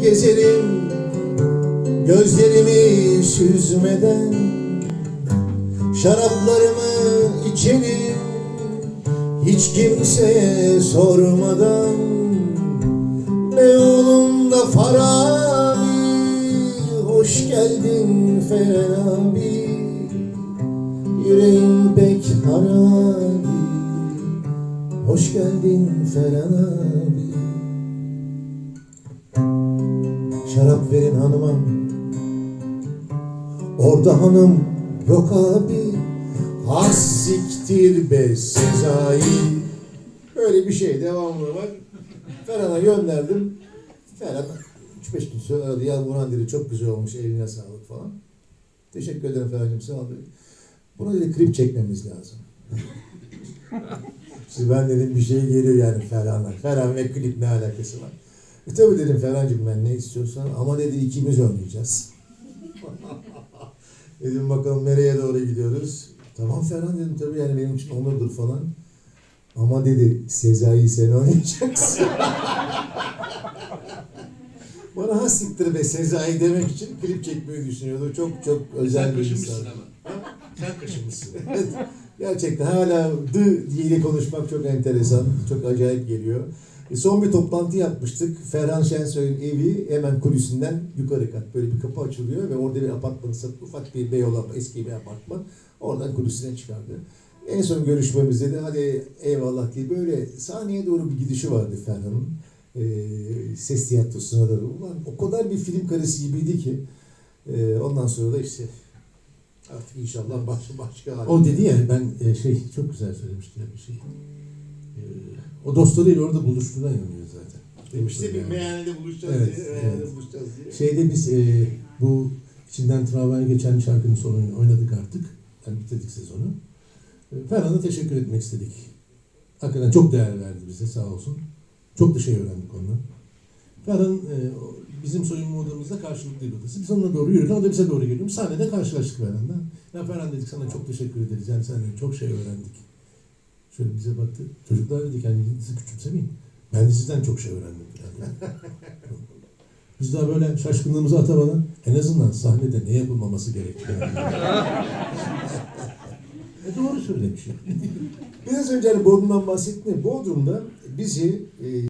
Gezerim gözlerimi süzmeden Şaraplarımı içerim hiç kimseye sormadan. Beyoğlu'nda Farabi Hoş geldin Ferhan abi Yüreğim pek harabi Hoş geldin Ferhan abi Şarap verin hanıma. Orada hanım yok abi Has be Sezai. Böyle bir şey devamlı var. Ferhan'a gönderdim. Ferhan 3-5 gün sonra aradı. Ya Burhan dedi çok güzel olmuş eline sağlık falan. Teşekkür ederim Ferhan'cığım sağ ol. Buna dedi klip çekmemiz lazım. Şimdi ben dedim bir şey geliyor yani Ferhan'la. Ferhan ve klip ne alakası var? E tabii dedim Ferhan'cığım ben ne istiyorsan ama dedi ikimiz oynayacağız. dedim bakalım nereye doğru gidiyoruz. Tamam Ferhan dedim tabii yani benim için onurdur falan. Ama dedi Sezai'yi sen oynayacaksın. Bana ha siktir be Sezai demek için klip çekmeyi düşünüyordu. Çok çok özel Sen bir insan. ama. Sen kaşınmışsın. Evet, gerçekten hala dı diye konuşmak çok enteresan, çok acayip geliyor. E, son bir toplantı yapmıştık. Ferhan Şensoy'un evi hemen kulüsünden yukarı kat. Böyle bir kapı açılıyor ve orada bir apartman satıp ufak bir Beyoğlu eski bir apartman. Oradan kulüsüne çıkardı. En son görüşmemizde de hadi eyvallah diye böyle sahneye doğru bir gidişi vardı Ferhan'ın. E, ses tiyatrosuna da. Ulan o kadar bir film karesi gibiydi ki. E, ondan sonra da işte artık inşallah başka başka O dedi ya ben e, şey çok güzel söylemişti bir şey. E, o dostlarıyla orada buluştuğuna inanıyor zaten. Demişti bir Yani. meyhanede buluşacağız Evet, diye. Meyhanede evet. buluşacağız diye. Şeyde biz e, bu içinden tramvay geçen şarkının sonunu oynadık artık. Yani bitirdik sezonu. E, Ferhan'a teşekkür etmek istedik. Hakikaten çok değer verdi bize sağ olsun. Çok da şey öğrendik ondan. Ferhan e, bizim soyunma odamızda karşılıklıydı odası. Biz onunla doğru yürürken o da bize doğru geliyor. Sahnede karşılaştık Ferhan'la. Ya Ferhan dedik sana çok teşekkür ederiz. Yani senden çok şey öğrendik. Şöyle bize baktı. Çocuklar dedi kendinizi küçümsemeyin. Ben de sizden çok şey öğrendim. Yani. Biz daha böyle şaşkınlığımızı atamadan en azından sahnede ne yapılmaması gerektiğini. e doğru söylemiş. Biraz önce hani Bodrum'dan bahsettim. Bodrum'da bizi e,